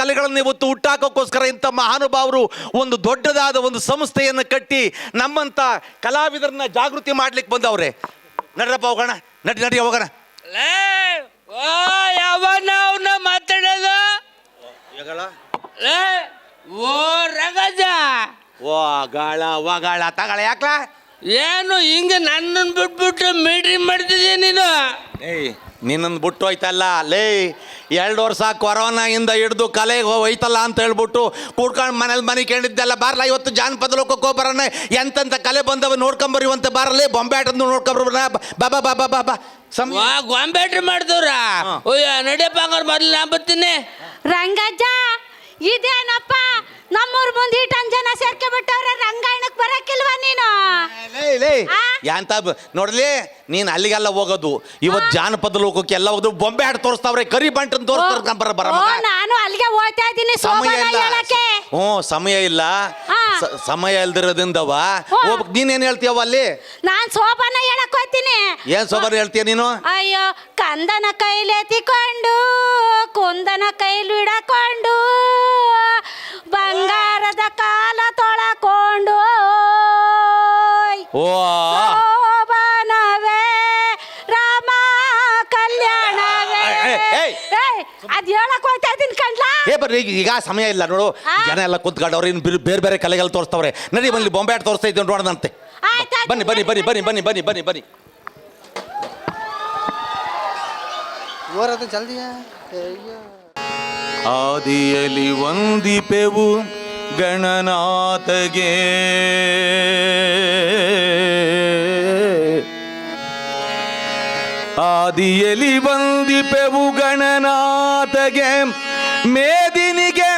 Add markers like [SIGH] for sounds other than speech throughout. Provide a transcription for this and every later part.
ಕಲೆಗಳನ್ನು ಇವತ್ತು ಹುಟ್ಟಾಕೋಕ್ಕೋಸ್ಕರ ಇಂಥ ಮಹಾನುಭಾವರು ಒಂದು ದೊಡ್ಡದಾದ ಒಂದು ಸಂಸ್ಥೆಯನ್ನು ಕಟ್ಟಿ ನಮ್ಮಂಥ ಕಲಾವಿದರನ್ನ ಜಾಗೃತಿ ಮಾಡ್ಲಿಕ್ಕೆ ಬಂದವ್ರೆ. ನಡ್ರಪ್ಪ ಹೋಗೋಣ ನಡಿ ನಡಿ ಹೋಗೋಣ. ಲೇ ಓ ಯಾವನ ಅವನ ಮಾತಾಡೋದು? ಲೇ ಓ ರಗಜ. ಓ ಗಾಳ ಗಾಳ ತಗಾಳ ಯಾಕ್ಲ? ಏನು ಹಿಂಗೆ ನನ್ನನ್ನು ಬಿಟ್ಬಿಟ್ಟು ಮೀಟ್ರಿ ಮಾಡ್ತಿದ್ದೀನಿ ನೀನು? ಏಯ್ ನಿನ್ನನ್ನು ಬಿಟ್ಟು ಹೋಯ್ತಲ್ಲ. ಲೇ ಎರಡು ವರ್ಷ ಕೊರೋನಾಯಿಂದ ಹಿಡ್ದು ಕಲೆಗೆ ಹೋಯ್ತಲ್ಲ ಅಂತ ಹೇಳ್ಬಿಟ್ಟು ಕೂಡ್ಕೊಂಡು ಮನೇಲಿ ಮನೆ ಕೇಳಿದ್ದೆಲ್ಲ ಬಾರಲ್ಲ ಇವತ್ತು ಜಾನಪದ ಲೋಕಕ್ಕೆ ಬರೋಣ ಎಂತೆಂಥ ಕಲೆ ಬಂದವ ನೋಡ್ಕೊಂಬರಿವಂತೆ ಅಂತ ಬೊಂಬೆ ಆಟದ ನೋಡ್ಕೊಂಬರ್ಬರ ಬಾಬಾ ಬಾಬಾ ಬಾಬಾ ಬಾ ಬಾ ಬಾ ಸಮ ಗೊಂಬೆಟ್ರಿ ಗೊಂಬೇಟ್ರಿ ಮಾಡಿದವ್ರ? ಹಾ. ಓಯ್ಯ ನಡಿಯಪ್ಪ ಹಂಗಾರೆ ಮೊದಲು ನಾ ಬರ್ತೀನಿ. ರಂಗಜ್ಜ ಇದೇನಪ್ಪ? ನಮ್ಮೂರ್ ಮುಂದೆ ಇಟ್ಟಂದ್ ಜನ ಸೇರ್ಕೆ ಬಿಟ್ಟವ್ರೆ ರಂಗಾಯಣಕ್ ಬರಕ್ಕಿಲ್ವಾ ನೀನು? ಯಾಂತ ನೋಡ್ಲಿ ನೀನ್ ಅಲ್ಲಿಗೆಲ್ಲ ಹೋಗೋದು. ಇವತ್ತು ಜಾನಪದ ಲೋಕಕ್ಕೆ ಎಲ್ಲ ಹೋಗೋದು. ಬೊಂಬೆ ಆಟ ತೋರಿಸ್ತಾವ್ರೆ ಕರಿ ಬಂಟನ್ ತೋರಿಸ್ತಾರ ಬರ ಬರ. ನಾನು ಅಲ್ಲಿಗೆ ಹೋಗ್ತಾ ಇದ್ದೀನಿ ಸಮಯ ಇಲ್ಲ. ಹ್ಞೂ ಸಮಯ ಇಲ್ಲ. ಸಮಯ ಇಲ್ದಿರೋದ್ರಿಂದವ. ಹೋಗ್ಬೇಕು ನೀನೇನ್ ಹೇಳ್ತೀಯವ ಅಲ್ಲಿ? ನಾನ್ ಸೋಬಾನ ಹೇಳಕ್ ಹೋಗ್ತೀನಿ. ಏನ್ ಸೋಬಾನ ಹೇಳ್ತೀಯ ನೀನು? ಅಯ್ಯೋ ಕಂದನ ಕೈಲೆತ್ತಿಕೊಂಡು ಕುಂದನ ಕೈಲಿ ಹಿಡಕೊಂಡು ಬಂಗಾರದ ಕಾಲ ತೊಳಕೊಂಡು ಓ ಶೋಭನವೇ ರಾಮ ಕಲ್ಯಾಣವೇ. ಏಯ್, ಏಯ್. ಅದ್ ಹೇಳಕ್ ಹೋಗ್ತಾ ಇದೀನಿ ಕಣ್ಲಾ? ಏ ಬರ್ರಿ ಈಗ ಈಗ ಸಮಯ ಇಲ್ಲ ನೋಡು. ಆ. ಜನ ಎಲ್ಲ ಕುತ್ಕೊಂಡವ್ರು ಇನ್ನು ಬೇರೆ ಬೇರೆ ಬೇರೆ ಕಲೆಗಳು ತೋರಿಸ್ತವ್ರೆ. ನಡಿ ಬಂದ್ಲಿ ಬೊಂಬೆ ಆಟ ತೋರಿಸ್ತಾ ಇದ್ದೀನಿ ನೋಡೋದಂತೆ ಬನ್ನಿ ಬನ್ನಿ ಬನ್ನಿ ಬನ್ನಿ ಬನ್ನಿ ಬನ್ನಿ ಬನ್ನಿ ಬನ್ನಿ. ಜಲ್ದಿ ಅಯ್ಯೋ. ಆದಿಯಲಿ ವಂದಿಪೆವು ಗಣನಾಥಗೆ. ಆದಿಯಲ್ಲಿ ವಂದಿಪೆವು ಗಣನಾಥಗೆ ಮೇದಿನಿಗೆ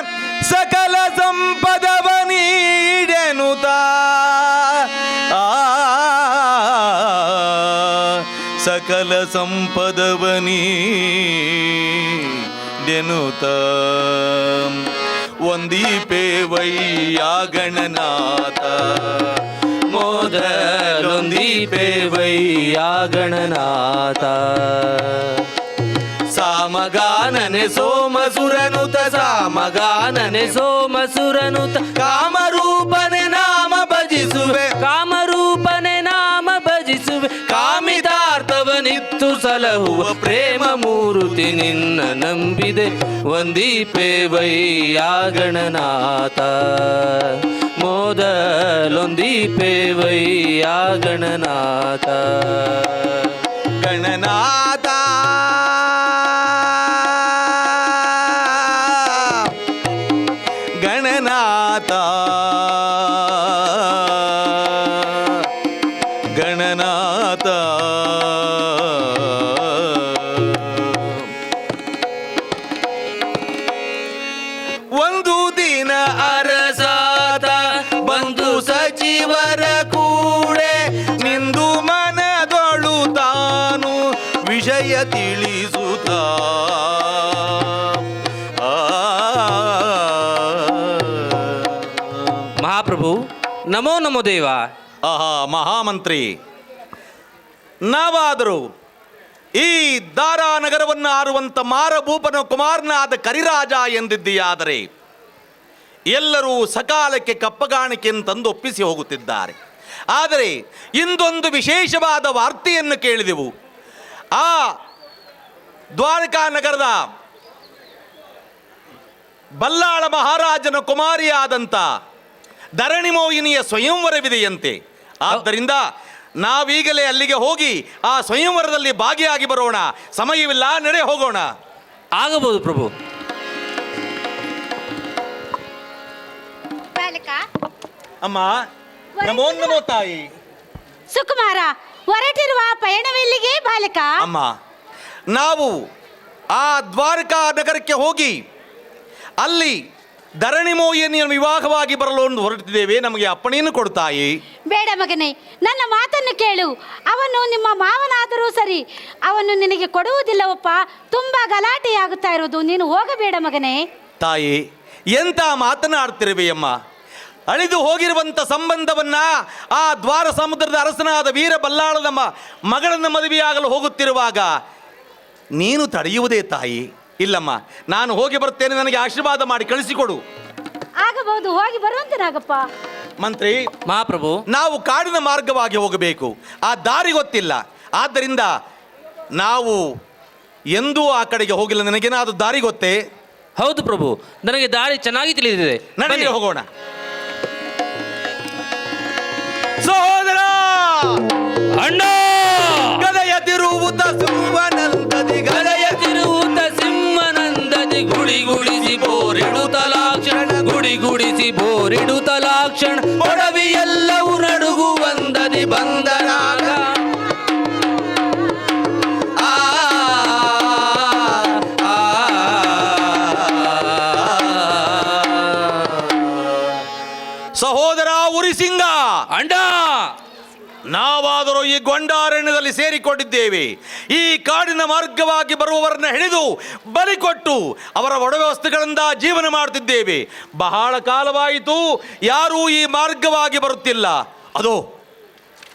ಸಕಲ ಸಂಪದವ ನೀಡೆನುತ. ಸಕಲ ಸಂಪದವ ವೆಂಡೆನುತ ಒಂದೀಪೆ ವೈಯಾಗಣನಾಥ ಮೋದಲೊಂದೀಪೆ ವೈಯಾಗಣನಾಥ ಸಾಮಗಾನನೆ ಸೋಮಸುರನುತ ಸಾಮಗಾನನೆ ಸೋಮಸುರನುತ ಕಾಮ ಕಲಹುವ ಪ್ರೇಮ ಮೂರುತಿ ನಿನ್ನ ನಂಬಿದೆ. ವಂದೀಪೆ ವೈಯಾಗಣನಾಥ ಮೊದಲೊಂದೀಪೆ ವೈಯಾಗಣನಾಥ ಗಣನಾಥ ಮಹಾಪ್ರಭು, ನಮೋ ನಮೋ ದೇವ. ಆಹಾ, ಮಹಾಮಂತ್ರಿ. ನಾವಾದರೂ ಈ ದಾರಾ ನಗರವನ್ನು ಆರುವಂತ ಮಾರಭೂಪನ ಕುಮಾರನಾದ ಕರಿರಾಜ ಎಂದಿದ್ದೀಯಾದರೆ, ಎಲ್ಲರೂ ಸಕಾಲಕ್ಕೆ ಕಪ್ಪಗಾಣಿಕೆಯನ್ನು ತಂದು ಒಪ್ಪಿಸಿ ಹೋಗುತ್ತಿದ್ದಾರೆ. ಆದರೆ, ಇಂದೊಂದು ವಿಶೇಷವಾದ ವಾರ್ತೆಯನ್ನು ಕೇಳಿದೆವು. ಆ ದ್ವಾರಕಾ ನಗರದ ಬಲ್ಲಾಳ ಮಹಾರಾಜನ ಕುಮಾರಿಯಾದಂಥ ಧರಣಿ ಮೋಹಿನಿಯ ಸ್ವಯಂವರವಿದೆಯಂತೆ. ಆದ್ದರಿಂದ ನಾವೀಗಲೇ ಅಲ್ಲಿಗೆ ಹೋಗಿ ಆ ಸ್ವಯಂವರದಲ್ಲಿ ಭಾಗಿಯಾಗಿ ಬರೋಣ. ಸಮಯವಿಲ್ಲ ನಡೆ ಹೋಗೋಣ. ಆಗಬಹುದು ಪ್ರಭು. ಬಾಲಕ. ಅಮ್ಮ ನಮೋ ನಮೋ ತಾಯಿ. ಸುಕುಮಾರ ಹೊರಟಿರುವ ಪಯಣವೆಲ್ಲಿಗೆ ಬಾಲಕ? ಅಮ್ಮ ನಾವು ಆ ದ್ವಾರಕಾ ನಗರಕ್ಕೆ ಹೋಗಿ ಅಲ್ಲಿ ಧರಣಿ ಮೋಹಿನಿಯ ವಿವಾಹವಾಗಿ ಬರಲು ಒಂದು ಹೊರಟಿದ್ದೇವೆ ನಮಗೆ ಅಪ್ಪಣೆಯನ್ನು ಕೊಡ್ತಾಯಿ ಬೇಡ ಮಗನೇ ನನ್ನ ಮಾತನ್ನು ಕೇಳು. ಅವನು ನಿಮ್ಮ ಮಾವನಾದರೂ ಸರಿ ಅವನು ನಿನಗೆ ಕೊಡುವುದಿಲ್ಲವಪ್ಪ ತುಂಬಾ ಗಲಾಟೆಯಾಗುತ್ತಾ ಇರೋದು ನೀನು ಹೋಗಬೇಡ ಮಗನೇ. ತಾಯಿ ಎಂತ ಮಾತನಾಡ್ತಿರುವೆಯಮ್ಮ? ಅಳಿದು ಹೋಗಿರುವಂತ ಸಂಬಂಧವನ್ನ ಆ ದ್ವಾರ ಸಮುದ್ರದ ಅರಸನಾದ ವೀರ ಬಲ್ಲಾಳದ ಮಗಳನ್ನು ಮಗಳನ್ನ ಮದುವೆಯಾಗಲು ಹೋಗುತ್ತಿರುವಾಗ ನೀನು ತಡೆಯುವುದೇ ತಾಯಿ. ಇಲ್ಲಮ್ಮ ನಾನು ಹೋಗಿ ಬರ್ತೇನೆ ನನಗೆ ಆಶೀರ್ವಾದ ಮಾಡಿ ಕಳಿಸಿಕೊಡು. ಆಗಬಹುದು ಹೋಗಿ ಬರುವಂತೆ ನಾಗಪ್ಪ ಮಂತ್ರಿ ಮಹಾಪ್ರಭು. ನಾವು ಕಾಡಿನ ಮಾರ್ಗವಾಗಿ ಹೋಗಬೇಕು ಆ ದಾರಿ ಗೊತ್ತಿಲ್ಲ. ಆದ್ದರಿಂದ ನಾವು ಎಂದೂ ಆ ಕಡೆಗೆ ಹೋಗಿಲ್ಲ ನನಗೇನಾದ್ರೂ ದಾರಿ ಗೊತ್ತೇ? ಹೌದು ಪ್ರಭು ನನಗೆ ದಾರಿ ಚೆನ್ನಾಗಿ ತಿಳಿದಿದೆ. ನನಗೆ ಹೋಗೋಣ. ಗುಡಿಸಿ ಬೋರಿಡುತ್ತಲಾಕ್ಷಣ ಒಡವಿ ಎಲ್ಲವೂ ನಡುಗು ಬಂದದಿ ಆ, ಸಹೋದರ ಉರಿಸಿಂಗ ಅಂಡ ನಾವಾದರೂ ಈ ಗೊಂಡಾರಣ್ಯದಲ್ಲಿ ಸೇರಿಕೊಂಡಿದ್ದೇವೆ. ಈ ಕಾಡಿನ ಮಾರ್ಗವಾಗಿ ಬರುವವರನ್ನ ಹಿಡಿದು ಬಲಿ ಕೊಟ್ಟು ಅವರ ಒಡವೆ ವಸ್ತುಗಳಿಂದ ಜೀವನ ಮಾಡುತ್ತಿದ್ದೇವೆ ಬಹಳ ಕಾಲವಾಯಿತು ಯಾರೂ ಈ ಮಾರ್ಗವಾಗಿ ಬರುತ್ತಿಲ್ಲ. ಅದು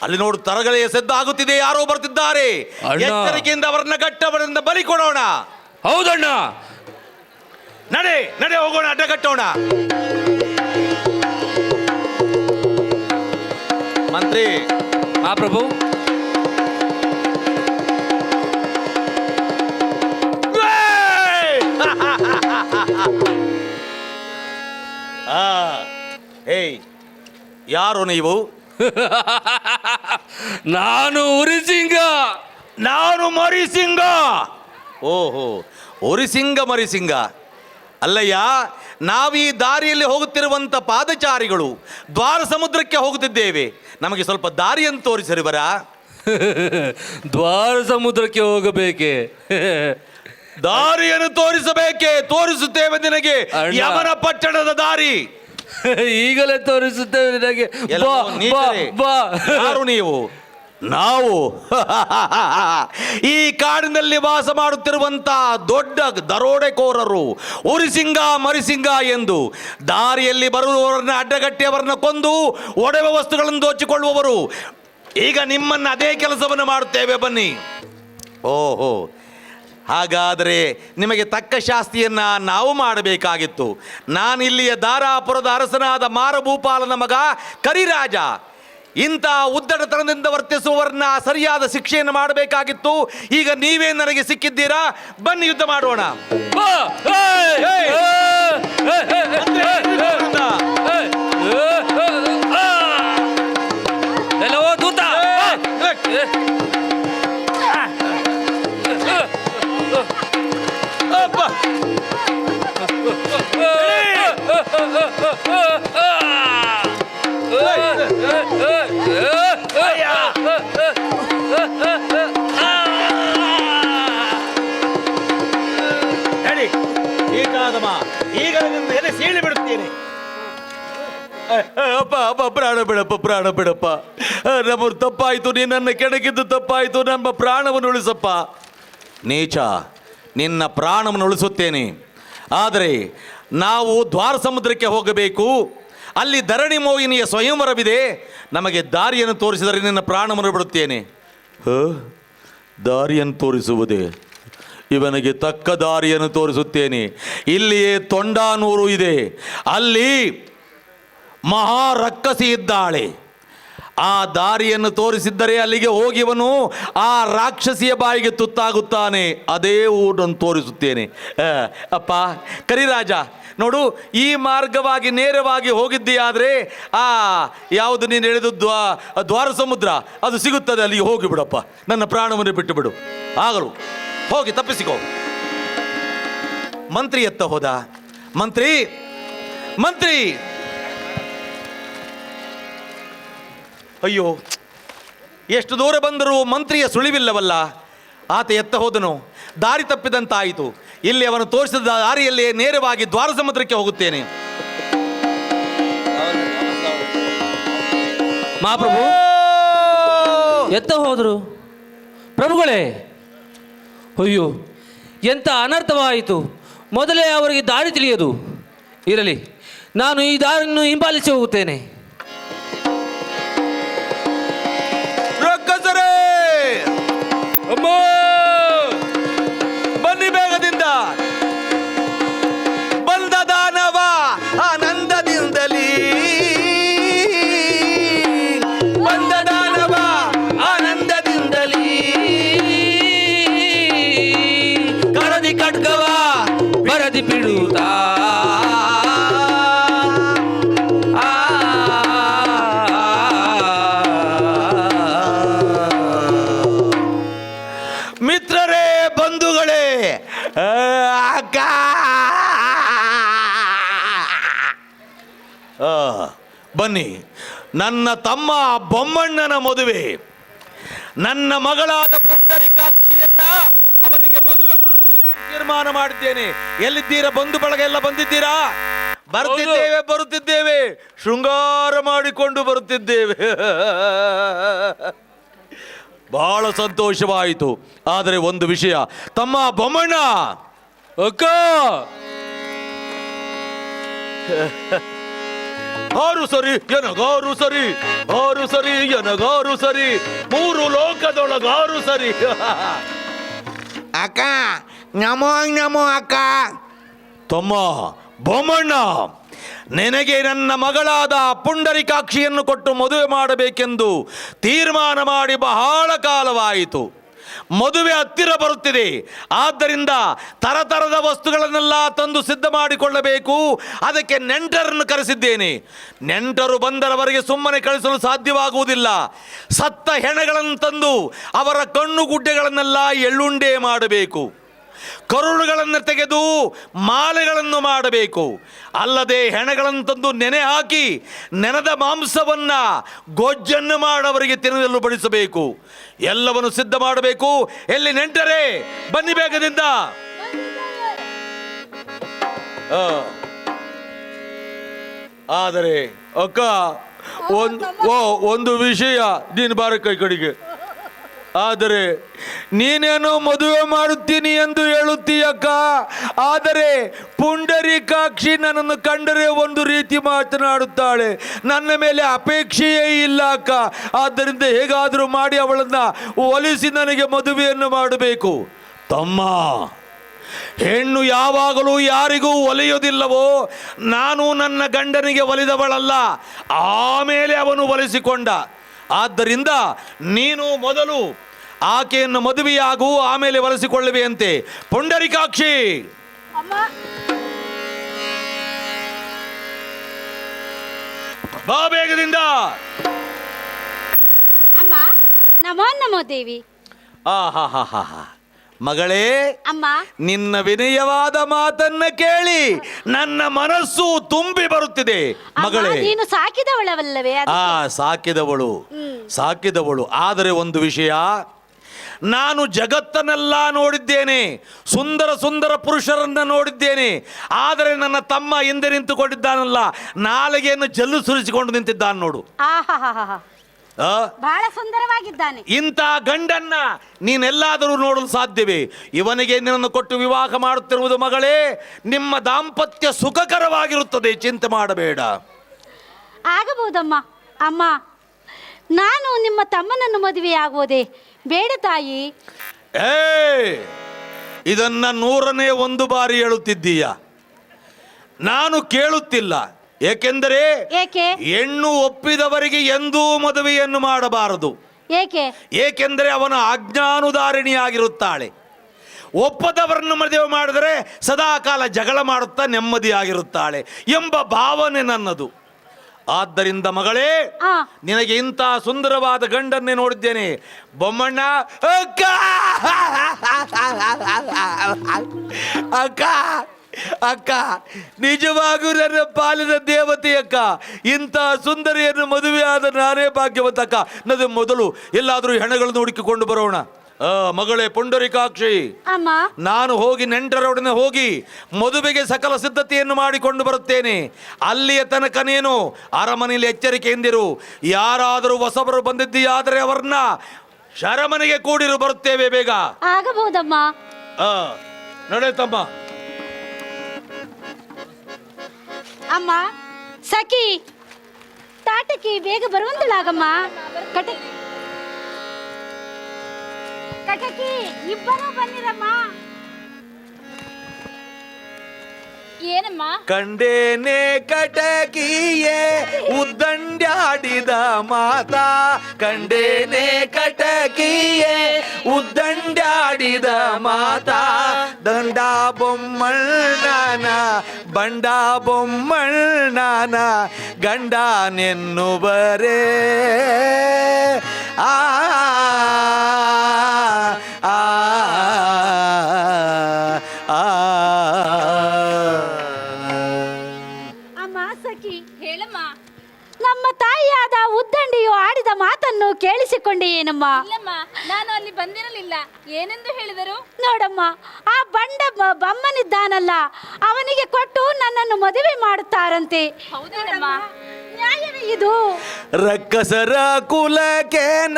ಅಲ್ಲಿ ನೋಡು ತರಗಲೆಯ ಸದ್ದಾಗುತ್ತಿದೆ ಯಾರೋ ಬರುತ್ತಿದ್ದಾರೆ. ಎಚ್ಚರಿಕೆಯಿಂದ ಅವರನ್ನ ಕಟ್ಟವರಿಂದ ಬಲಿ ಕೊಡೋಣ. ಹೌದಣ್ಣ. ನಡೆ ನಡೆ ಹೋಗೋಣ ಅಡ್ಡ ಕಟ್ಟೋಣ. ಮಂತ್ರಿ. ಮಹಾಪ್ರಭು. ಆ, ಏಯ್ ಯಾರು ನೀವು? [LAUGHS] ನಾನು ಉರಿಸಿಂಗ. ನಾನು ಮರಿಸಿಂಗ. ಓಹೋ ಉರಿಸಿಂಗ ಮರಿಸಿಂಗ. ಅಲ್ಲಯ್ಯ ನಾವೀ ದಾರಿಯಲ್ಲಿ ಹೋಗುತ್ತಿರುವಂಥ ಪಾದಚಾರಿಗಳು ದ್ವಾರ ಸಮುದ್ರಕ್ಕೆ ಹೋಗುತ್ತಿದ್ದೇವೆ. ನಮಗೆ ಸ್ವಲ್ಪ ದಾರಿಯನ್ನು ತೋರಿಸರಿ ಬರ. [LAUGHS] ದ್ವಾರ ಸಮುದ್ರಕ್ಕೆ ಹೋಗಬೇಕೆ. [LAUGHS] ದಾರಿಯನ್ನು ತೋರಿಸಬೇಕೆ? ತೋರಿಸುತ್ತೇವೆ ನಿನಗೆ. ಅಣ್ಣ. ಯಮನ ಪಟ್ಟಣದ ದಾರಿ. [LAUGHS] ಈಗಲೇ ತೋರಿಸುತ್ತೇವೆ ನಿನಗೆ. ಬಾ ಬಾ ನೀಚರೇ. ಬಾ. ಯಾರು ನೀವು? ನಾವು. [LAUGHS] ಈ ಕಾಡಿನಲ್ಲಿ ವಾಸ ಮಾಡುತ್ತಿರುವಂತ ದೊಡ್ಡ ದರೋಡೆಕೋರರು ಉರಿಸಿಂಗ ಮರಿಸಿಂಗ ಎಂದು ದಾರಿಯಲ್ಲಿ ಬರುವವರನ್ನ ಅಡ್ಡಗಟ್ಟಿಯವರನ್ನ ಕೊಂದು ಒಡೆವ ವಸ್ತುಗಳನ್ನು ದೋಚಿಕೊಳ್ಳುವವರು. ಈಗ ನಿಮ್ಮನ್ನು ಅದೇ ಕೆಲಸವನ್ನು ಮಾಡುತ್ತೇವೆ ಬನ್ನಿ. ಓಹೋ. ಹಾಗಾದರೆ ನಿಮಗೆ ತಕ್ಕ ಶಾಸ್ತಿಯನ್ನು ನಾವು ಮಾಡಬೇಕಾಗಿತ್ತು ನಾನು ಇಲ್ಲಿಯ ದಾರಾಪುರದ ಅರಸನಾದ ಮಾರಭೂಪಾಲನ ಮಗ ಕರಿರಾಜ ಇಂಥ ಉದ್ದಡತನದಿಂದ ವರ್ತಿಸುವವರನ್ನ ಸರಿಯಾದ ಶಿಕ್ಷೆಯನ್ನು ಮಾಡಬೇಕಾಗಿತ್ತು ಈಗ ನೀವೇ ನನಗೆ ಸಿಕ್ಕಿದ್ದೀರಾ ಬನ್ನಿ ಯುದ್ಧ ಮಾಡೋಣ ಹೇಳಿ ಈಗಾದಮ ಈಗ ನಿನ್ನ ಎದೆ ಸೀಳಿ ಬಿಡುತ್ತೇನೆ. ಅಪ್ಪ ಅಪ್ಪ, ಪ್ರಾಣ ಬಿಡಪ್ಪ ಪ್ರಾಣ ಬಿಡಪ್ಪ. ನಮ್ಮ ತಪ್ಪಾಯ್ತು ನಿನ್ನನ್ನು ಕೆಣಕಿದ್ದು ತಪ್ಪಾಯ್ತು, ನಮ್ಮ ಪ್ರಾಣವನ್ನು ಉಳಿಸಪ್ಪ. ನೀಚ ನಿನ್ನ ಪ್ರಾಣವನ್ನು ಉಳಿಸುತ್ತೇನೆ. ಆದರೆ ನಾವು ದ್ವಾರ ಸಮುದ್ರಕ್ಕೆ ಹೋಗಬೇಕು. ಅಲ್ಲಿ ಧರಣಿ ಮೋಹಿನಿಯ ಸ್ವಯಂವರವಿದೆ. ನಮಗೆ ದಾರಿಯನ್ನು ತೋರಿಸಿದರೆ ನಿನ್ನ ಪ್ರಾಣವನ್ನು ಬಿಡುತ್ತೇನೆ ಹ? ದಾರಿಯನ್ನು ತೋರಿಸುವುದೇ. ಇವನಿಗೆ ತಕ್ಕ ದಾರಿಯನ್ನು ತೋರಿಸುತ್ತೇನೆ. ಇಲ್ಲಿಯೇ ತೊಂಡಾನೂರು ಇದೆ. ಅಲ್ಲಿ ಮಹಾರಕ್ಕಸಿ ಇದ್ದಾಳೆ. ಆ ದಾರಿಯನ್ನು ತೋರಿಸಿದ್ದರೆ ಅಲ್ಲಿಗೆ ಹೋಗಿವನು, ಆ ರಾಕ್ಷಸಿಯ ಬಾಯಿಗೆ ತುತ್ತಾಗುತ್ತಾನೆ. ಅದೇ ಊರನ್ನು ತೋರಿಸುತ್ತೇನೆ. ಅಪ್ಪ, ಕರಿರಾಜ, ನೋಡು, ಈ ಮಾರ್ಗವಾಗಿ ನೇರವಾಗಿ ಹೋಗಿದ್ದೀಯಾದರೆ, ಆ, ಯಾವುದು ನೀನು ಹೇಳಿದ ದ್ವಾ ದ್ವಾರ ಸಮುದ್ರ ಅದು ಸಿಗುತ್ತದೆ, ಅಲ್ಲಿಗೆ ಹೋಗಿಬಿಡಪ್ಪ ನನ್ನ ಪ್ರಾಣವನ್ನು ಬಿಟ್ಟು ಬಿಡು ಆಗಲು, ಹೋಗಿ, ತಪ್ಪಿಸಿಕೋ. ಮಂತ್ರಿ ಎತ್ತ ಹೋದ. ಮಂತ್ರಿ ಮಂತ್ರಿ! ಅಯ್ಯೋ, ಎಷ್ಟು ದೂರ ಬಂದರೂ ಮಂತ್ರಿಯ ಸುಳಿವಿಲ್ಲವಲ್ಲ? ಆತ ಎತ್ತ ಹೋದನು. ದಾರಿ ತಪ್ಪಿದಂತಾಯಿತು. ಇಲ್ಲಿ ಅವನು ತೋರಿಸಿದ ದಾರಿಯಲ್ಲಿ ನೇರವಾಗಿ ದ್ವಾರ ಸಮುದ್ರಕ್ಕೆ ಹೋಗುತ್ತೇನೆ. ಮಹಾಪ್ರಭು, ಎತ್ತ ಹೋದರು? ಪ್ರಭುಗಳೇ, ಅಯ್ಯೋ ಎಂಥ ಅನರ್ಥವಾಯಿತು? ಮೊದಲೇ ಅವರಿಗೆ ದಾರಿ ತಿಳಿಯದು. ಇರಲಿ, ನಾನು ಈ ದಾರಿಯನ್ನು ಹಿಂಬಾಲಿಸಿ ಹೋಗುತ್ತೇನೆ. ಅಮ್ಮ ಬನ್ನಿ. ನನ್ನ ತಮ್ಮ ಬೊಮ್ಮಣ್ಣನ ಮದುವೆ. ನನ್ನ ಮಗಳಾದ ಪುಂಡರಿಕಾಕ್ಷಿಯನ್ನ ಅವನಿಗೆ ಮದುವೆ ಮಾಡಬೇಕೆಂದು ತೀರ್ಮಾನ ಮಾಡಿದ್ದೇನೆ. ಎಲ್ಲಿದ್ದೀರಾ? ಬಂಧು ಬಳಗ ಎಲ್ಲ ಬಂದಿದ್ದೀರಾ? ಬರುತ್ತಿದ್ದೇವೆ ಬರುತ್ತಿದ್ದೇವೆ. ಶೃಂಗಾರ ಮಾಡಿಕೊಂಡು ಬರುತ್ತಿದ್ದೇವೆ. ಬಹಳ ಸಂತೋಷವಾಯಿತು. ಆದರೆ ಒಂದು ವಿಷಯ. ತಮ್ಮ ಬೊಮ್ಮಣ್ಣ. ಅಕ್ಕ. [LAUGHS] ಆರು ಸರಿ ಎನಗಾರು ಸರಿ ಆರು ಸರಿ ಎನಗಾರು ಸರಿ ಮೂರು ಲೋಕದೊಳಗಾರು ಸರಿ. ಅಕ್ಕ ನಮೋ ನಮೋ ಅಕ್ಕ. ತಮ್ಮ ಬೊಮ್ಮಣ್ಣ ನಿನಗೆ ನನ್ನ ಮಗಳಾದ ಪುಂಡರಿಕಾಕ್ಷಿಯನ್ನು ಕೊಟ್ಟು ಮದುವೆ ಮಾಡಬೇಕೆಂದು ತೀರ್ಮಾನ ಮಾಡಿ ಬಹಳ ಕಾಲವಾಯಿತು. ಮದುವೆ ಹತ್ತಿರ ಬರುತ್ತಿದೆ. ಆದ್ದರಿಂದ ತರತರದ ವಸ್ತುಗಳನ್ನೆಲ್ಲ ತಂದು ಸಿದ್ಧ ಮಾಡಿಕೊಳ್ಳಬೇಕು. ಅದಕ್ಕೆ ನೆಂಟರನ್ನು ಕರೆಸಿದ್ದೇನೆ. ನೆಂಟರು ಬಂದರವರೆಗೆ ಸುಮ್ಮನೆ ಕಳಿಸಲು ಸಾಧ್ಯವಾಗುವುದಿಲ್ಲ. ಸತ್ತ ಹೆಣಗಳನ್ನು ತಂದು ಅವರ ಕಣ್ಣು ಗುಡ್ಡೆಗಳನ್ನೆಲ್ಲ ಎಳ್ಳುಂಡೆ ಮಾಡಬೇಕು. ಕರುಳುಗಳನ್ನು ತೆಗೆದು ಮಾಲೆಗಳನ್ನು ಮಾಡಬೇಕು. ಅಲ್ಲದೆ ಹೆಣಗಳನ್ನು ತಂದು ನೆನೆ ಹಾಕಿ ನೆನೆದ ಮಾಂಸವನ್ನು ಗೊಜ್ಜನ್ನು ಮಾಡವರಿಗೆ ತಿನ್ನಲು ಬಡಿಸಬೇಕು. ಎಲ್ಲವನ್ನು ಸಿದ್ಧ ಮಾಡಬೇಕು. ಎಲ್ಲಿ ನೆಂಟರೆ, ಬನ್ನಿ ಬೇಗದಿಂದ. ಆದರೆ ಅಕ್ಕ, ಒಂದು ಓ, ಒಂದು ವಿಷಯ, ನೀನು ಬಾರ ಕೈ ಕಡೆಗೆ. ಆದರೆ ನೀನೇನು ಮದುವೆ ಮಾಡುತ್ತೀನಿ ಎಂದು ಹೇಳುತ್ತೀಯಕ್ಕ? ಆದರೆ ಪುಂಡರಿಕಾಕ್ಷಿ ನನ್ನನ್ನು ಕಂಡರೆ ಒಂದು ರೀತಿ ಮಾತನಾಡುತ್ತಾಳೆ. ನನ್ನ ಮೇಲೆ ಅಪೇಕ್ಷೆಯೇ ಇಲ್ಲ ಅಕ್ಕ ಆದ್ದರಿಂದ ಹೇಗಾದರೂ ಮಾಡಿ ಅವಳನ್ನು ಒಲಿಸಿ ನನಗೆ ಮದುವೆಯನ್ನು ಮಾಡಬೇಕು. ತಮ್ಮ, ಹೆಣ್ಣು ಯಾವಾಗಲೂ ಯಾರಿಗೂ ಒಲಿಯೋದಿಲ್ಲವೋ ನಾನು ನನ್ನ ಗಂಡನಿಗೆ ಒಲಿದವಳಲ್ಲ. ಆಮೇಲೆ ಅವನು ಒಲಿಸಿಕೊಂಡ. ಆದ್ದರಿಂದ ನೀನು ಮೊದಲು ಆಕೆಯನ್ನು ಮದುವೆಯಾಗು ಆಮೇಲೆ ಒಲಿಸಿಕೊಳ್ಳುವೆಯಂತೆ ಪುಂಡರಿಕಾಕ್ಷಿ! ಬೇಗದಿಂದ! ಅಮ್ಮ ನಮೋ ನಮೋ ದೇವಿ. ಆ ಹಾ ಹಾ ಹಾ ಹಾ. ಮಗಳೇ ಅಮ್ಮ. ನಿನ್ನ ವಿನಯವಾದ ಮಾತನ್ನ ಕೇಳಿ ನನ್ನ ಮನಸ್ಸು ತುಂಬಿ ಬರುತ್ತಿದೆ. ಮಗಳೇ. ನೀನು ಸಾಕಿದವಳವಲ್ಲವೇ ಆ ಸಾಕಿದವಳು. ಸಾಕಿದವಳು. ಆದರೆ ಒಂದು ವಿಷಯ ನಾನು ಜಗತ್ತನ್ನೆಲ್ಲ ನೋಡಿದ್ದೇನೆ ಸುಂದರ ಸುಂದರ ಪುರುಷರನ್ನ ನೋಡಿದ್ದೇನೆ ಆದರೆ ನನ್ನ ತಮ್ಮ ಹಿಂದೆ ನಿಂತುಕೊಂಡಿದ್ದಾನಲ್ಲ ನಾಲಿಗೆಯನ್ನು ಜಲ್ಲು ಸುರಿಸಿಕೊಂಡು ನಿಂತಿದ್ದಾನೆ ನೋಡು? ಬಹಳ ಸುಂದರವಾಗಿದ್ದಾನೆ. ಇಂಥ ಗಂಡನ್ನ ನೀನೆಲ್ಲಾದರೂ ನೋಡಲು ಸಾಧ್ಯವೇ? ಇವನಿಗೆ ನಿನ್ನನ್ನು ಕೊಟ್ಟು ವಿವಾಹ ಮಾಡುತ್ತಿರುವುದು ಮಗಳೇ ನಿಮ್ಮ ದಾಂಪತ್ಯ ಸುಖಕರವಾಗಿರುತ್ತದೆ ಚಿಂತೆ ಮಾಡಬೇಡ. ಆಗಬಹುದಮ್ಮ. ಅಮ್ಮ ನಾನು ನಿಮ್ಮ ತಮ್ಮನನ್ನು ಮದುವೆಯಾಗುವುದೇ? ಬೇಡ ತಾಯಿ. ಏ ಇದನ್ನ ನೂರನೇ ಒಂದು ಬಾರಿ ಹೇಳುತ್ತಿದ್ದೀಯ. ನಾನು ಕೇಳುತ್ತಿಲ್ಲ. ಏಕೆಂದರೆ ಏಕೆ? ಹೆಣ್ಣು ಒಪ್ಪಿದವರಿಗೆ ಎಂದೂ ಮದುವೆಯನ್ನು ಮಾಡಬಾರದು. ಏಕೆ? ಏಕೆಂದರೆ ಅವನ ಅಜ್ಞಾನುಧಾರಿಣಿಯಾಗಿರುತ್ತಾಳೆ ಒಪ್ಪದವರನ್ನು ಮದುವೆ ಮಾಡಿದರೆ ಸದಾಕಾಲ ಜಗಳ ಮಾಡುತ್ತಾ ನೆಮ್ಮದಿಯಾಗಿರುತ್ತಾಳೆ ಎಂಬ ಭಾವನೆ ನನ್ನದು. ಆದ್ದರಿಂದ ಮಗಳೇ ನಿನಗೆ ಇಂಥ ಸುಂದರವಾದ ಗಂಡನ್ನೇ ನೋಡಿದ್ದೇನೆ. ಬೊಮ್ಮಣ್ಣ ಅಕ್ಕ! ಅಕ್ಕ! ಅಕ್ಕ ನಿಜವಾಗೂ ನನ್ನ ಪಾಲಿನ ದೇವತೆ ಅಕ್ಕ. ಇಂಥ ಸುಂದರಿಯನ್ನು ಮದುವೆಯಾದ ನಾನೇ ಭಾಗ್ಯವಂತ ಅಕ್ಕ. ನದು ಮೊದಲು ಎಲ್ಲಾದರೂ ಹೆಣಗಳನ್ನು ಹುಡುಕಿಕೊಂಡು ಬರೋಣ. ಆ, ಮಗಳೇ ಪುಂಡರಿಕಾಕ್ಷಿ. ಅಮ್ಮ. ನಾನು ಹೋಗಿ ನೆಂಟರೊಡನೆ ಹೋಗಿ ಮದುವೆಗೆ ಸಕಲ ಸಿದ್ಧತೆಯನ್ನು ಮಾಡಿಕೊಂಡು ಬರುತ್ತೇನೆ. ಅಲ್ಲಿಯ ತನಕ ನೀನು ಅರಮನೆಯಲ್ಲಿ ಎಚ್ಚರಿಕೆಯಿಂದಿರು ಯಾರಾದರೂ ಹೊಸಬರು ಬಂದಿದ್ದೀಯಾದರೆ ಅವರನ್ನ ಶರಮನೆಗೆ ಕೂಡಿರು ಬರುತ್ತೇವೆ ಬೇಗ. ಆಗಬಹುದಮ್ಮ. ಆ, ನಡೆ ತಮ್ಮ. ಅಮ್ಮ ಸಖಿ ತಾಟಕಿ ಬೇಗ ಬರುವಂತಳಾಗಮ್ಮ. ಕಟ ಕಟಕಿ ಇಬ್ಬರು ಬನ್ನಿರಮ್ಮ. ಏನಮ್ಮ ಕಂಡೇನೆ ಕಟಕಿಯೇ ಉದ್ದಂಡ್ಯಾಡಿದ ಮಾತಾ ಕಂಡೇನೆ ಕಟಕಿಯೇ ಉದ್ದಂಡ್ಯಾಡಿದ ಮಾತಾ ದಂಡ ಬೊಮ್ಮಣ್ಣನ ಬಂಡ ಬೊಮ್ಮಣ್ಣನ ಗಂಡ ನೆನ್ನುವರೇ ಆ ಆ ಅಮ್ಮ ಸಖಿ ಹೇಳಮ್ಮ. ನಮ್ಮ ತಾಯಿಯಾದ ಉದ್ದಂಡಿಯು ಆಡಿದ ಮಾತನ್ನು ಕೇಳಿಸಿಕೊಂಡೆಯೇನಮ್ಮ ಇಲ್ಲಮ್ಮ ನಾನು ಅಲ್ಲಿ ಬಂದಿರಲಿಲ್ಲ. ಏನೆಂದು ಹೇಳಿದರು? ನೋಡಮ್ಮ ಆ ಬಂಡ ಬ- ಬಮ್ಮನಿದ್ದಾನಲ್ಲ ಅವನಿಗೆ ಕೊಟ್ಟು ನನ್ನನ್ನು ಮದುವೆ ಮಾಡುತ್ತಾರಂತೆ. ಹೌದೇನಮ್ಮ? ನ್ಯಾಯವೇ ಇದು? ರಕ್ಕಸರ ಕುಲಕೇನ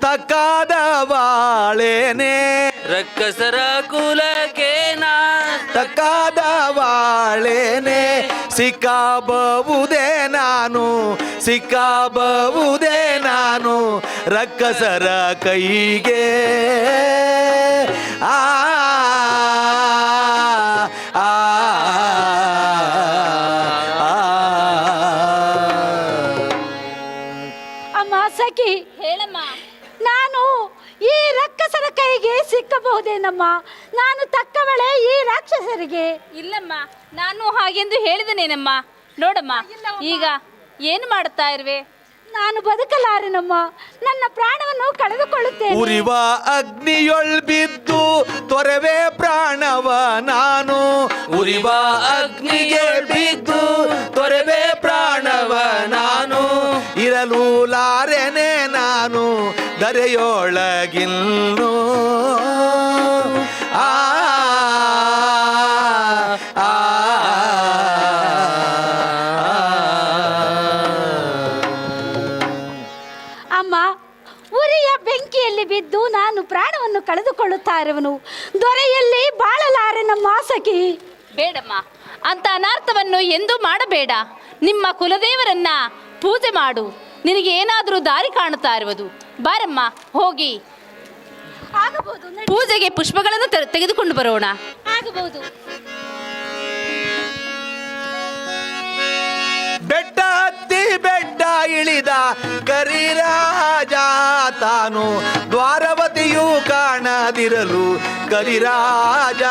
ತಕ್ಕಾದ ಬಾಳೇನೆ. ರಕ್ಕಸರ ಕುಲಕೇನ ತಕ್ಕಾದ ಬಾಳೇನೆ ಸಿಕ್ಕಾಬಹುದೇ ನಾನು ಸಿಕ್ಕಾಬಹುದೇ ನಾನು ರಕ್ಕಸರ ಕೈಗೆ. ಆ, ರಕ್ಕಸರ ಕೈಗೆ ಸಿಕ್ಕಬಹುದೇನಮ್ಮ? ನಾನು ತಕ್ಕವಳೆ ಈ ರಾಕ್ಷಸರಿಗೆ. ಇಲ್ಲಮ್ಮ ನಾನು ಹಾಗೆಂದು ಹೇಳಿದನೇನಮ್ಮ? ನೋಡಮ್ಮ ಈಗ ಏನು ಮಾಡುತ್ತಾ ಇರುವೆ? ನಾನು ಬದುಕಲಾರೆನಮ್ಮ. ನನ್ನ ಪ್ರಾಣವನ್ನು ಕಳೆದುಕೊಳ್ಳುತ್ತೇನೆ. ಉರಿವ ಅಗ್ನಿಯೊಳ್ ಬಿದ್ದು ತೊರೆವೆ ಪ್ರಾಣವ ನಾನು. ಉರಿವ ಅಗ್ನಿಗೆ ಬಿದ್ದು ತೊರೆವೆ ಪ್ರಾಣವ ನಾನು. ಇರಲು ಲಾರೆನೆ ನಾನು ದರೆಯೊಳಗಿನ್ನು ಆ ಅಮ್ಮ ಉರಿಯ ಬೆಂಕಿಯಲ್ಲಿ ಬಿದ್ದು ನಾನು ಪ್ರಾಣವನ್ನು ಕಳೆದುಕೊಳ್ಳುತ್ತಾ ಇರುವನು ದೊರೆಯಲ್ಲಿ ಬಾಳಲಾರೆನಮ್ಮ ಆಸಕಿ ಬೇಡಮ್ಮ ಅಂತ ಅನಾರ್ಥವನ್ನು ಎಂದೂ ಮಾಡಬೇಡ ನಿಮ್ಮ ಕುಲದೇವರನ್ನ ಪೂಜೆ ಮಾಡು ನಿನಗೆ ಏನಾದರೂ ದಾರಿ ಕಾಣುತ್ತಾ ಇರುವುದು? ಬಾರಮ್ಮ ಹೋಗಿ. ಆಗಬಹುದು ನಡಿ. ಪೂಜೆಗೆ ಪುಷ್ಪಗಳನ್ನು ತೆ- ತೆಗೆದುಕೊಂಡು ಬರೋಣ. ಆಗಬಹುದು. ಬೆಟ್ಟ ಹತ್ತಿ ಬೆಟ್ಟ ಇಳಿದ ಕರಿರಾಜ ತಾನು ದ್ವಾರವತಿಯು ಕಾಣದಿರಲು ಕರಿರಾಜ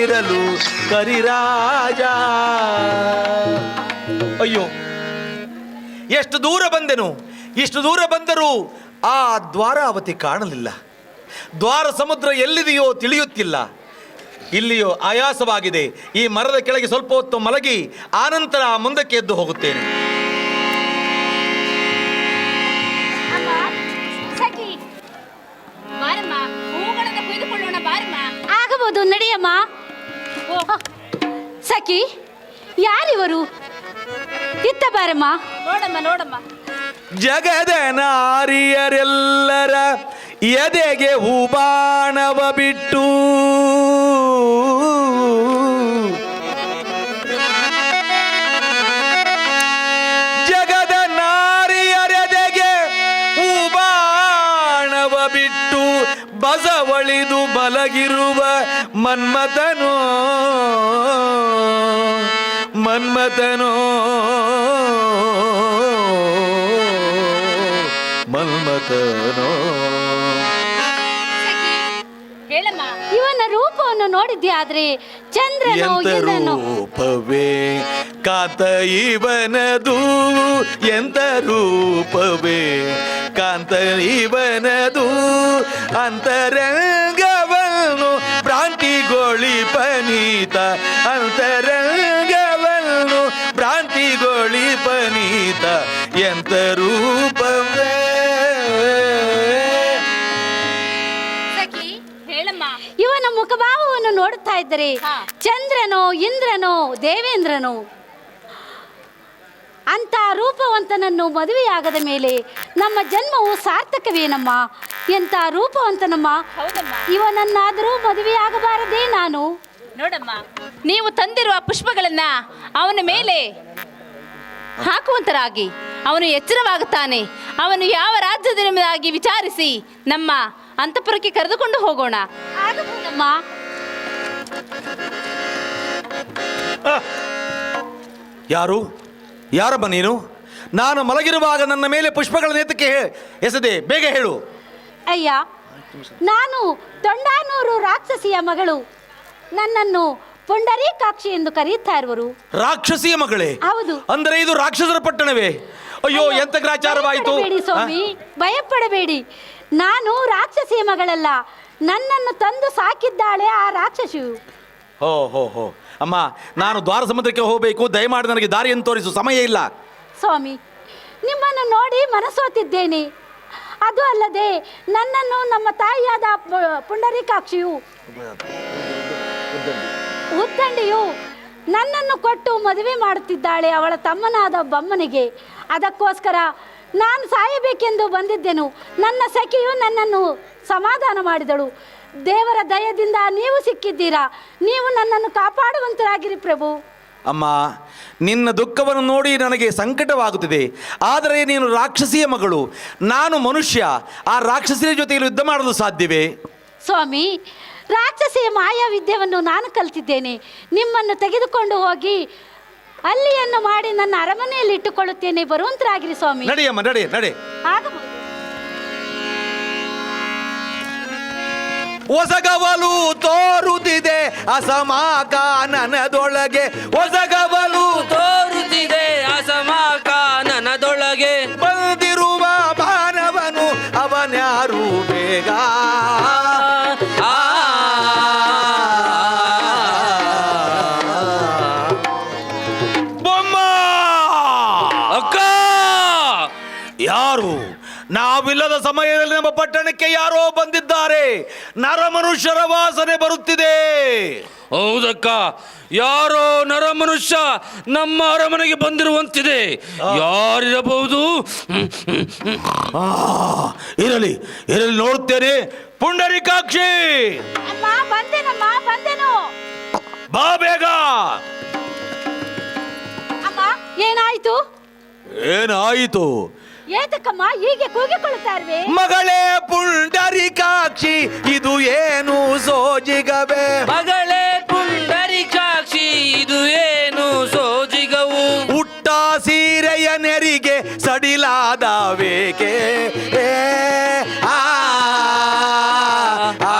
ಕಾಣದಿರಲು ಕರಿರಾಜ ಅಯ್ಯೋ ಎಷ್ಟು ದೂರ ಬಂದೆನು? ಇಷ್ಟು ದೂರ ಬಂದರೂ ಆ ದ್ವಾರಾವತಿ ಕಾಣಲಿಲ್ಲ. ದ್ವಾರ ಸಮುದ್ರ ಎಲ್ಲಿದೆಯೋ ತಿಳಿಯುತ್ತಿಲ್ಲ. ಇಲ್ಲಿಯೋ ಆಯಾಸವಾಗಿದೆ. ಈ ಮರದ ಕೆಳಗೆ ಸ್ವಲ್ಪ ಹೊತ್ತು ಮಲಗಿ ಆನಂತರ ಮುಂದಕ್ಕೆ ಎದ್ದು ಹೋಗುತ್ತೇನೆ. ಆಗಬಹುದು ನಡಿಯಮ್ಮ. ಸಖಿ ಯಾರಿವರು? ಇತ್ತ ಬಾರಮ್ಮ. ನೋಡಮ್ಮ ನೋಡಮ್ಮ. ಜಗದ ನಾರಿಯರೆಲ್ಲರ ಎದೆಗೆ ಉಬಾಣವ ಬಿಟ್ಟು. ಜಗದ ನಾರಿಯರೆದೆಗೆ ಹೂಬಾಣವ ಬಿಟ್ಟು ಬಸವಳಿದು ಬಲಗಿರುವ ಮನ್ಮಥನೋ ಮನ್ಮಥನೋ? ಮನ್ಮಥನೋ? ಹೇಳಮ್ಮ. ಇವನ ರೂಪವನ್ನು ನೋಡಿದ್ಯಾದ್ರೆ ಆದ್ರೆ ಚಂದ್ರನೋ ಎಂತ ರೂಪವೇ? ಕಾಂತ ಇವನದು ಎಂತ ರೂಪವೇ? ಕಾಂತ ಇವನದು ಅಂತರಂಗವನು ಭ್ರಾಂತಿಗೊಳಿಪನೀತ ಅಂತರಂಗವನ್ನು ಎಂತ ರೂಪವೇ? ಹೇಳಮ್ಮ. ಇವನ ಮುಖಭಾವವನ್ನು ನೋಡುತ್ತಾ ಇದ್ದರೆ. ಚಂದ್ರನೋ ಇಂದ್ರನೋ ದೇವೇಂದ್ರನೋ? ಅಂತ ರೂಪವಂತನನ್ನು ಮದುವೆಯಾಗದ ಮೇಲೆ ನಮ್ಮ ಜನ್ಮವು ಸಾರ್ಥಕವೇನಮ್ಮ? ಎಂತ ರೂಪವಂತನಮ್ಮ? ಹೌದಮ್ಮ. ಇವನನ್ನಾದರೂ ಮದುವೆಯಾಗಬಾರದೇ ನಾನು? ನೋಡಮ್ಮ ನೀವು ತಂದಿರುವ ಪುಷ್ಪಗಳನ್ನ ಅವನ ಮೇಲೆ ಹಾಕುವಂತರಾಗಿ ಅವನು ಎಚ್ಚರವಾಗುತ್ತಾನೆ. ಅವನು ಯಾವ ರಾಜ್ಯದೆಂಬುದಾಗಿ ವಿಚಾರಿಸಿ ನಮ್ಮ ಅಂತಃಪುರಕ್ಕೆ ಕರೆದುಕೊಂಡು ಹೋಗೋಣ. ಆಗಬಹುದಮ್ಮ ಯಾರು? ಯಾರಮ್ಮ ನೀನು? ನಾನು ಮಲಗಿರುವಾಗ ನನ್ನ ಮೇಲೆ ಪುಷ್ಪಗಳ ನೇತಕ್ಕೆ ಎಸದೆ ಎಸೆದೆ ಬೇಗ ಹೇಳು. ಅಯ್ಯ ನಾನು ತೊಂಡಾನೂರು ರಾಕ್ಷಸಿಯ ಮಗಳು. ನನ್ನನ್ನು ಪುಂಡರೀಕಾಕ್ಷಿ ಎಂದು ಕರೆಯುತ್ತಾ ಇರುವರು. ರಾಕ್ಷಸಿಯ ಮಗಳೇ ಹೌದು. ಅಂದರೆ ಇದು ರಾಕ್ಷಸರ ಪಟ್ಟಣವೇ? ಅಯ್ಯೋ ಎಂತ ಗ್ರಾಚಾರವಾಯಿತು? ಭಯಪಡಬೇಡಿ ಸ್ವಾಮಿ ಭಯಪಡಬೇಡಿ. ನಾನು ರಾಕ್ಷಸಿಯ ಮಗಳಲ್ಲ ನನ್ನನ್ನು ತಂದು ಸಾಕಿದ್ದಾಳೆ ಆ ರಾಕ್ಷಸಿಯು. ಹೋ ಹೋ ಹೋ. ಅಮ್ಮ ನಾನು ದ್ವಾರ ಸಮುದ್ರಕ್ಕೆ ಹೋಗಬೇಕು ದಯಮಾಡಿ ನನಗೆ ದಾರಿಯನ್ನು ತೋರಿಸು ಸಮಯ ಇಲ್ಲ. ಸ್ವಾಮಿ ನಿಮ್ಮನ್ನು ನೋಡಿ ಮನಸೋತಿದ್ದೇನೆ. ಅದು ಅಲ್ಲದೆ ನನ್ನನ್ನು ನಮ್ಮ ತಾಯಿಯಾದ ಪು- ಪುಂಡರೀಕಾಕ್ಷಿಯು ಉದ್ದಂಡಿಯು ನನ್ನನ್ನು ಕೊಟ್ಟು ಮದುವೆ ಮಾಡುತ್ತಿದ್ದಾಳೆ ಅವಳ ತಮ್ಮನಾದ ಬಮ್ಮನಿಗೆ. ಅದಕ್ಕೋಸ್ಕರ ನಾನು ಸಾಯಬೇಕೆಂದು ಬಂದಿದ್ದೆನು. ನನ್ನ ಸಖಿಯು ನನ್ನನ್ನು ಸಮಾಧಾನ ಮಾಡಿದಳು. ದೇವರ ದಯದಿಂದ ನೀವು ಸಿಕ್ಕಿದ್ದೀರಾ? ನೀವು ನನ್ನನ್ನು ಕಾಪಾಡುವಂತರಾಗಿರಿ ಪ್ರಭು. ಅಮ್ಮ ನಿನ್ನ ದುಃಖವನ್ನು ನೋಡಿ ನನಗೆ ಸಂಕಟವಾಗುತ್ತಿದೆ. ಆದರೆ ನೀನು ರಾಕ್ಷಸಿಯ ಮಗಳು. ನಾನು ಮನುಷ್ಯ. ಆ ರಾಕ್ಷಸಿಯ ಜೊತೆಗೆ ಯುದ್ಧ ಮಾಡಲು ಸಾಧ್ಯವೇ? ಸ್ವಾಮಿ ರಾಕ್ಷಸಿಯ ಮಾಯಾ ವಿದ್ಯೆಯನ್ನು ನಾನು ಕಲ್ತಿದ್ದೇನೆ. ನಿಮ್ಮನ್ನು ತೆಗೆದುಕೊಂಡು ಹೋಗಿ ಅಲ್ಲಿಯನ್ನು ಮಾಡಿ ನನ್ನ ಅರಮನೆಯಲ್ಲಿ ಇಟ್ಟುಕೊಳ್ಳುತ್ತೇನೆ. ಬರುವಂತರಾಗಿರಿ ಸ್ವಾಮಿ. ನಡೆಯಮ್ಮ ನಡೆ ನಡೆ. ಆಗಬಹುದು ಹೊಸಗವಲು ತೋರುತ್ತಿದೆ. ಅಸಮಾಕಾನನದೊಳಗೆ ಹೊಸಗವಲು ತೋರುತ್ತಿದೆ ಯಾರೋ ಬಂದಿದ್ದಾರೆ. ನರಮನುಷ್ಯರ ವಾಸನೆ ಬರುತ್ತಿದೆ. ಹೌದಕ್ಕ ಯಾರೋ ನರ ಮನುಷ್ಯ ನಮ್ಮ ಅರಮನೆಗೆ ಬಂದಿರುವಂತಿದೆ. ಯಾರಿರಬಹುದು? ಇರಲಿ ಇರಲಿ ನೋಡುತ್ತೇನೆ. ಪುಂಡರಿಕಾಕ್ಷಿ! ಅಮ್ಮ ಬಂದೆನಮ್ಮ ಬಂದೆನು. ಬಾ ಬೇಗ. ಅಮ್ಮ ಏನಾಯ್ತು? ಏನಾಯಿತು? ಏತಕ್ಕಮ್ಮ ಹೀಗೆ ಕೂಗಿಕೊಳ್ಳುತ್ತಾ ಇರ್ವಿ? ಮಗಳೇ ಪುಂಡರಿಕಾಕ್ಷಿ ಇದು ಏನು ಸೋಜಿಗವೇ? ಮಗಳೇ ಪುಂಡರಿಕಾಕ್ಷಿ ಇದು ಏನು ಸೋಜಿಗವು? ಹುಟ್ಟ ಸೀರೆಯ ನೆರಿಗೆ ಸಡಿಲಾದ ಬೇಕೆ ಆ, ಆ.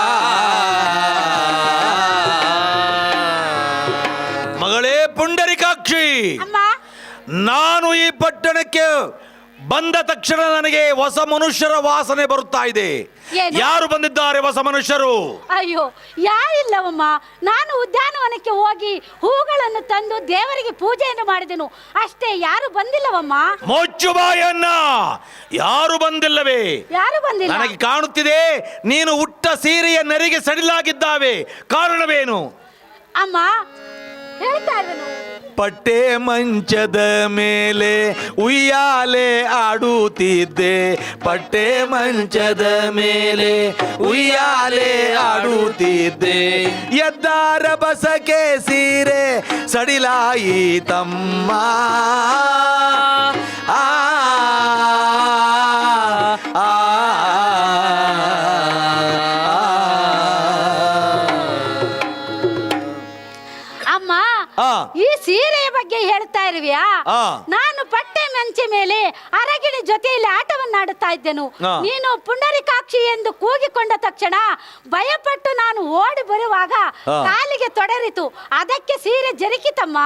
ಮಗಳೇ ಪುಂಡರಿಕಾಕ್ಷಿ ಅಮ್ಮ. ನಾನು ಈ ಪಟ್ಟಣಕ್ಕೆ ಬಂದ ತಕ್ಷಣ ನನಗೆ ಹೊಸ ಮನುಷ್ಯರ ವಾಸನೆ ಬರುತ್ತಾ ಇದೆ. ಏನು? ಯಾರು ಬಂದಿದ್ದಾರೆ ಹೊಸ ಮನುಷ್ಯರು? ಅಯ್ಯೋ ಯಾರಿಲ್ಲವಮ್ಮ ನಾನು ಉದ್ಯಾನವನಕ್ಕೆ ಹೋಗಿ ಹೂಗಳನ್ನು ತಂದು ದೇವರಿಗೆ ಪೂಜೆಯನ್ನು ಮಾಡಿದೆನು. ಅಷ್ಟೇ ಯಾರು ಬಂದಿಲ್ಲವಮ್ಮ? ಮೊಚ್ಚು ಬಾಯನ್ನ ಯಾರು ಬಂದಿಲ್ಲವೇ? ಯಾರು ಬಂದಿಲ್ಲ? ನನಗೆ ಕಾಣುತ್ತಿದೆ ನೀನು ಹುಟ್ಟ ಸೀರೆಯ ನರಿಗೆ ಸಡಿಲಾಗಿದ್ದಾವೆ. ಕಾರಣವೇನು? ಅಮ್ಮ ಪಟ್ಟೆ ಮಂಚದ ಮೇಲೆ ಉಯ್ಯಾಲೆ ಆಡುತ್ತಿದ್ದೆ ಪಟ್ಟೆ ಮಂಚದ ಮೇಲೆ ಉಯ್ಯಾಲೆ ಆಡುತ್ತಿದ್ದೆ ಎದ್ದಾರ ಬಸಕೆ ಸೀರೆ ಸಡಿಲಾಯಿತಮ್ಮ ತಮ್ಮ ಆ, ಹೇಳ್ತಾ ಇರುವಿಯಾ ಆ. ನಾನು ಪಟ್ಟೆ ಮಂಚೆ ಮೇಲೆ ಅರಗಿಣಿ ಜೊತೆಯಲ್ಲಿ ಆಟವನ್ನಾಡುತ್ತಾ ಇದ್ದೆನು. ನೀನು ಪುಂಡರಿಕಾಕ್ಷಿ ಎಂದು ಕೂಗಿಕೊಂಡ ತಕ್ಷಣ ಭಯಪಟ್ಟು ನಾನು ಓಡಿ ಬರುವಾಗ ಆ. ಕಾಲಿಗೆ ತೊಡರಿತು ಅದಕ್ಕೆ ಸೀರೆ ಜರುಕಿತಮ್ಮ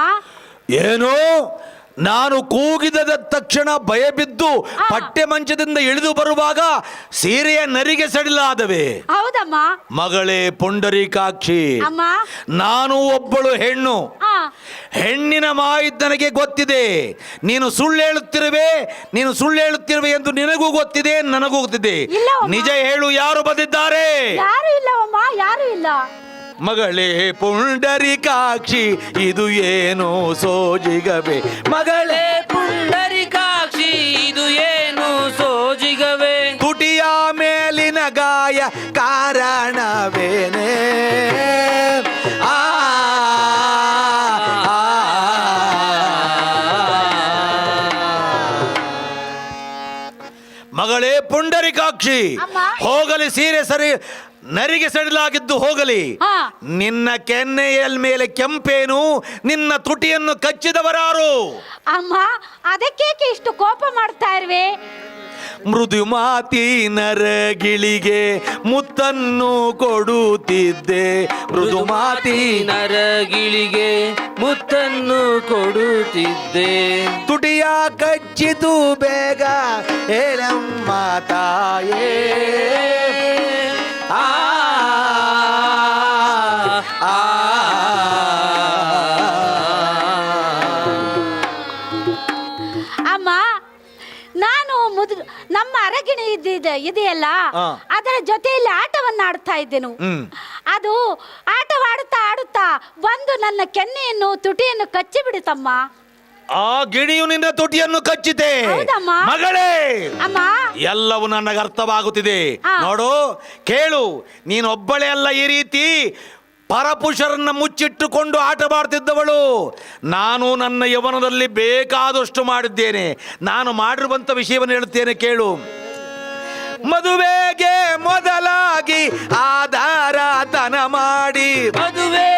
ಏನು ನಾನು ಕೂಗಿದ ತಕ್ಷಣ ಭಯಬಿದ್ದು ಬಿದ್ದು ಪಟ್ಟೆ ಮಂಚದಿಂದ ಇಳಿದು ಬರುವಾಗ ಸೀರೆಯ ನರಿಗೆ ಸಡಿಲಾದವೆ. ಹೌದಮ್ಮ. ಮಗಳೇ ಪುಂಡರೀಕಾಕ್ಷಿ ನಾನು ಒಬ್ಬಳು ಹೆಣ್ಣು. ಹೆಣ್ಣಿನ ಮಾಹಿತಿ ನನಗೆ ಗೊತ್ತಿದೆ. ನೀನು ಸುಳ್ಳು ಹೇಳುತ್ತಿರುವೆ ನೀನು ಸುಳ್ಳು ಹೇಳುತ್ತಿರುವೆ ಎಂದು ನಿನಗೂ ಗೊತ್ತಿದೆ ನನಗೂ ಗೊತ್ತಿದೆ. ನಿಜ ಹೇಳು ಯಾರು ಬಂದಿದ್ದಾರೆ? ಯಾರು ಇಲ್ಲ? ಮಗಳೇ ಪುಂಡರಿಕಾಕ್ಷಿ ಇದು ಏನು ಸೋಜಿಗವೆ ಮಗಳೇ ಪುಂಡರಿಕಾಕ್ಷಿ ಇದು ಏನು ಸೋಜಿಗವೇ ತುಟಿಯ ಮೇಲಿನ ಗಾಯ ಕಾರಣವೇನೆ ಆ, ಆ, ಮಗಳೇ ಪುಂಡರಿಕಾಕ್ಷಿ ಕಾಕ್ಷಿ ಹೋಗಲಿ ಸೀರೆ ಸರಿ ನರಿಗೆ ಸಡಿಲಾಗಿದ್ದು ಹೋಗಲಿ. ಹಾ. ನಿನ್ನ ಕೆನ್ನೆಯ ಮೇಲೆ ಕೆಂಪೇನು ನಿನ್ನ ತುಟಿಯನ್ನು ಕಚ್ಚಿದವರಾರು. ಅಮ್ಮ ಅದಕ್ಕೇಕೆ ಇಷ್ಟು ಕೋಪ ಮಾಡ್ತಾ ಇರ್ವೆ? ಮೃದು ಮಾತಿ ನರಗಿಳಿಗೆ ಮುತ್ತನ್ನು ಕೊಡುತ್ತಿದ್ದೆ. ಮೃದು ಮಾತಿ ನರಗಿಳಿಗೆ ಮುತ್ತನ್ನು ಕೊಡುತ್ತಿದ್ದೆ. ತುಟಿಯ ಕಚ್ಚಿತು ಬೇಗ ಹೇಳಮ್ಮ ತಾಯೇ. ಅಮ್ಮ ನಾನು ಮುದ್ರ ನಮ್ಮ ಅರಗಿಣಿ ಇದ್ದಿದೆ ಇದೆಯಲ್ಲ ಅದರ ಜೊತೆಯಲ್ಲಿ ಆಟವನ್ನು ಆಡ್ತಾ ಇದ್ದೆನು ಅದು ಆಟವಾಡುತ್ತಾ ಆಡುತ್ತಾ ಬಂದು ನನ್ನ ಕೆನ್ನೆಯನ್ನು ತುಟಿಯನ್ನು ಕಚ್ಚಿ ಬಿಡುತ್ತಮ್ಮ ಆ ಗಿಣಿಯು ನಿನ್ನ ತುಟಿಯನ್ನು ಕಚ್ಚಿತೆ. ಹೌದಮ್ಮ. ಮಗಳೇ ಅಮ್ಮ. ಎಲ್ಲವೂ ನನಗೆ ಅರ್ಥವಾಗುತ್ತಿದೆ. ನೋಡು ಕೇಳು ನೀನೊಬ್ಬಳೇ ಅಲ್ಲ ಈ ರೀತಿ ಪರಪುರುಷರನ್ನ ಮುಚ್ಚಿಟ್ಟುಕೊಂಡು ಆಟವಾಡ್ತಿದ್ದವಳು ನಾನು ನನ್ನ ಯವನದಲ್ಲಿ ಬೇಕಾದಷ್ಟು ಮಾಡಿದ್ದೇನೆ. ನಾನು ಮಾಡಿರುವಂಥ ವಿಷಯವನ್ನು ಹೇಳುತ್ತೇನೆ ಕೇಳು. ಮದುವೆಗೆ ಮೊದಲಾಗಿ ಆಧಾರ ತನ ಮಾಡಿ. ಮದುವೆಗೆ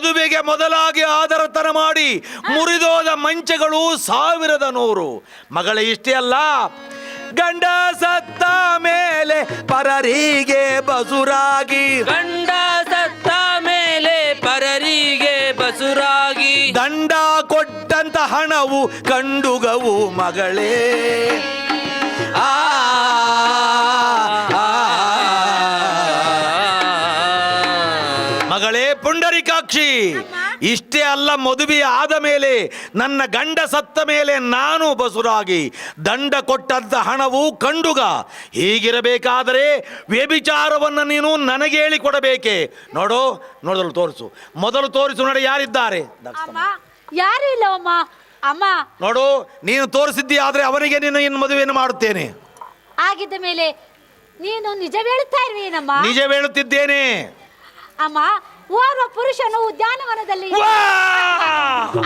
ಮದುವೆಗೆ ಮೊದಲಾಗಿ ಆದರತನ ಮಾಡಿ ಮುರಿದೋದ ಮಂಚಗಳು ಸಾವಿರದ ನೂರು. ಮಗಳ ಇಷ್ಟೇ ಅಲ್ಲ? ಗಂಡ ಸತ್ತ ಮೇಲೆ ಪರರಿಗೆ ಬಸುರಾಗಿ. ಗಂಡ ಸತ್ತ ಮೇಲೆ ಪರರಿಗೆ ಬಸುರಾಗಿ. ದಂಡ ಕೊಟ್ಟಂತ ಹಣವು ಕಂಡುಗವು ಮಗಳೇ. ಇಷ್ಟೇ ಅಲ್ಲ ಮದುವೆ ಆದ ಮೇಲೆ ನನ್ನ ಗಂಡ ಸತ್ತ ಮೇಲೆ ನಾನು ಬಸುರಾಗಿ ದಂಡ ಕೊಟ್ಟಂತ ಹಣವು ಕಂಡುಗ. ಹೀಗಿರಬೇಕಾದರೆ ವ್ಯಭಿಚಾರವನ್ನು ನೀನು ನನಗೆ ಹೇಳಿಕೊಡಬೇಕೆ? ನೋಡು ನೋಡಲು ತೋರಿಸು. ಮೊದಲು ತೋರಿಸು ನೋಡಿ ಯಾರಿದ್ದಾರೆ. ಅಮ್ಮ. ನೋಡು ನೀನು ತೋರಿಸಿದ್ದಿ ಆದ್ರೆ ಅವನಿಗೆ ನೀನು ಇನ್ನು ಮದುವೆಯನ್ನು ಮಾಡುತ್ತೇನೆ. ಆಗಿದ್ದ ಮೇಲೆ ನೀನು ನಿಜ ಹೇಳುತ್ತಾ ಇರುವೇನಮ್ಮ? ನಿಜ ಹೇಳುತ್ತಿದ್ದೇನೆ. ಅಮ್ಮ ಓರ್ವ ಪುರುಷನು ಉದ್ಯಾನವನದಲ್ಲಿ!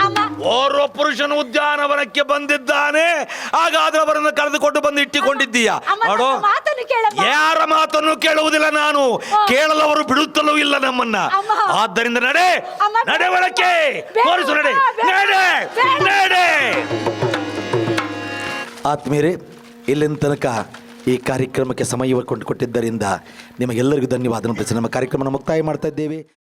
ಅಮ್ಮ ಓರ್ವ ಪುರುಷನು ಉದ್ಯಾನವನಕ್ಕೆ ಬಂದಿದ್ದಾನೆ. ಹಾಗಾದ್ರೆ ಅವರನ್ನು ಕರೆದುಕೊಂಡು ಬಂದು ಇಟ್ಟಿಕೊಂಡಿದ್ದೀಯ? ನೋಡು. ಮಾತನ್ನು ಯಾರ ಮಾತನ್ನು ಕೇಳುವುದಿಲ್ಲ ನಾನು. ಕೇಳಲವರು ಬಿಡುತ್ತಲೂ ಇಲ್ಲ ನಮ್ಮನ್ನ. ಆದ್ದರಿಂದ ನಡೆ. ನಡೆವಳಕೆ ನಡೆ ಒಳಕ್ಕೆ. ಬೇಡ, ತೋರಿಸು ನಡೆ. ನಡೆ. ನಡೆ. ಆತ್ಮೀಯರೇ ಇಲ್ಲಿನ ತನಕ ಈ ಕಾರ್ಯಕ್ರಮಕ್ಕೆ ಸಮಯ ಕೊಂಡು ಕೊಟ್ಟಿದ್ದರಿಂದ ನಿಮಗೆಲ್ಲರಿಗೂ ಧನ್ಯವಾದ ನಮ್ಮ ಕಾರ್ಯಕ್ರಮನ ಮುಕ್ತಾಯ ಮಾಡ್ತಾ ಇದ್ದೇವೆ.